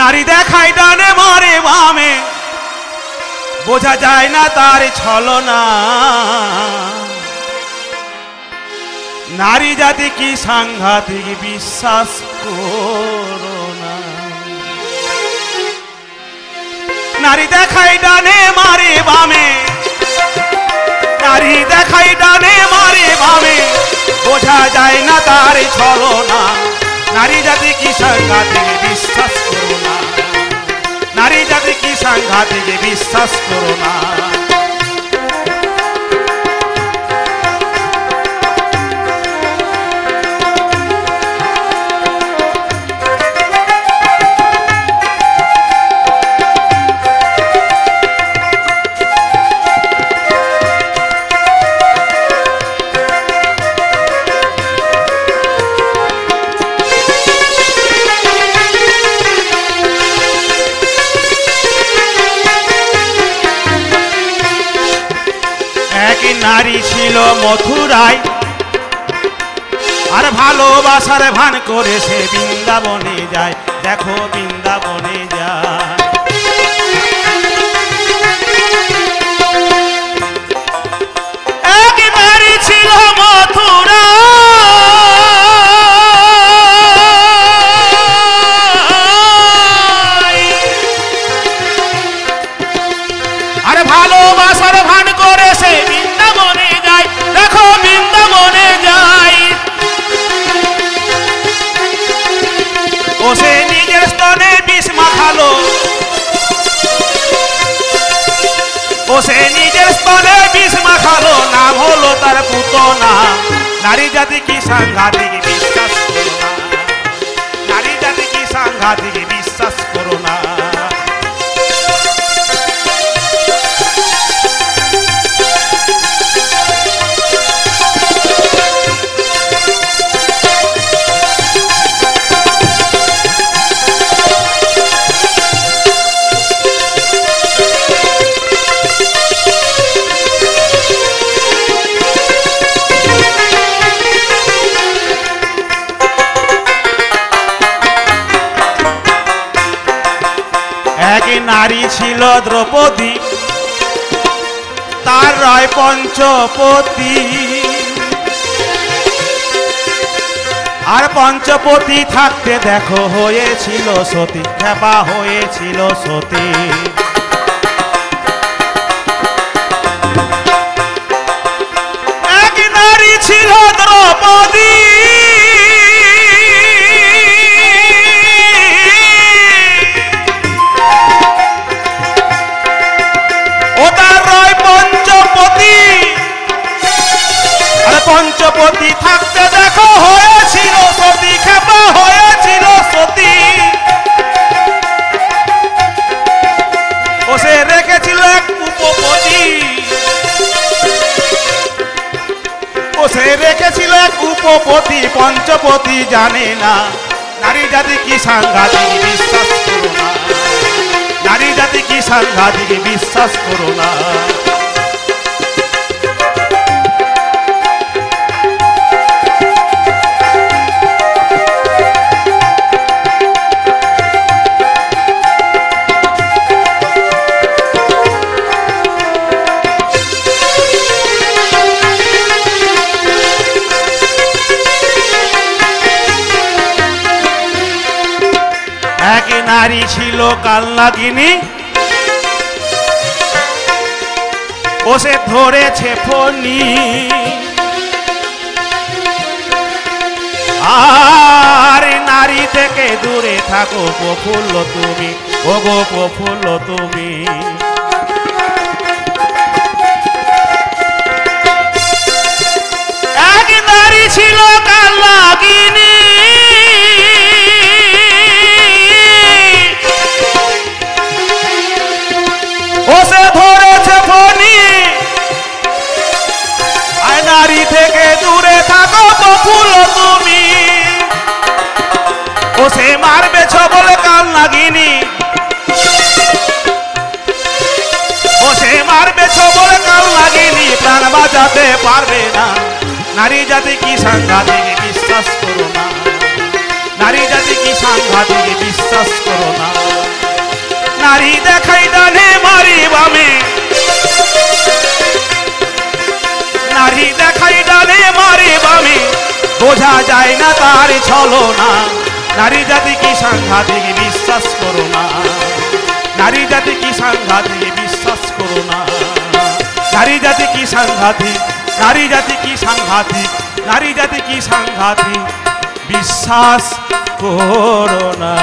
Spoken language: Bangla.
নারী দেখাই ডানে মারে বামে। বোঝা যায় না তার ছলনা। নারী জাতি কি সাংঘাতিক বিশ্বাস করো না। নারী দেখাই ডানে মারে বামে। নারী দেখাই ডানে মারে বামে। বোঝা যায় না তার ছলনা। নারী জাতি কি সাংঘাতিক বিশ্বাস করো না। নারী জাতি কি সাংঘাতিক বিশ্বাস করো না। এক নারী ছিল মথুরায়। আর ভালোবাসার ভান করে সে বৃন্দাবনে যায়। দেখো বৃন্দাবনে যায়। স্তনে বিষ মাখালো নাম হলো তার পুতনা। নারী জাতি কি সাংঘাতিক বিশ্বাস করো না? নারী জাতি কি সাংঘাতিক বিশ্বাস করো না? নারী ছিল দ্রৌপদী, তার রয় পঞ্চপতি। আর পঞ্চপতি থাকতে দেখো হয়েছিল সতী খেপা হয়েছিল সতী। পঞ্চপতি থাকতে দেখো, হয়েছিল সতী, খেপা হয়েছিল সতী। ও সে রেখেছিল এক উপপতি। ও সে রেখেছিল এক উপপতি, পঞ্চপতি জানে না। নারী জাতি কি সাংঘাতিক বিশ্বাস করো না। নারী জাতি কি সাংঘাতিক বিশ্বাস করো না। নারী ছিল কালনাগিনী ও সে ধরেছে ফনি আর নারী থেকে দূরে থাকো প্রফুল্ল তুমি। ও গো প্রফুল্ল তুমি। এক নারী ছিল কালনাগিনী ও নারী থেকে দূরে থাকো বকুল তুমি। ও সে মারবে ছবল কাল নাগিনী। ও সে মারবে ছবল কাল নাগিনী, প্রাণ বাঁচাতে পারবে না। নারী জাতি কি সাংঘাতিক, বিশ্বাস করো না। নারী জাতি কি সাংঘাতিক, বিশ্বাস করো যায় না তার ছলনা। নারী জাতি কি সাংঘাতিক বিশ্বাস করো না? নারী জাতি কি সাংঘাতিক বিশ্বাস করো না? নারী জাতি কি সাংঘাতিক, নারী জাতি কি সাংঘাতিক, নারী জাতি কি সাংঘাতিক বিশ্বাস করো না?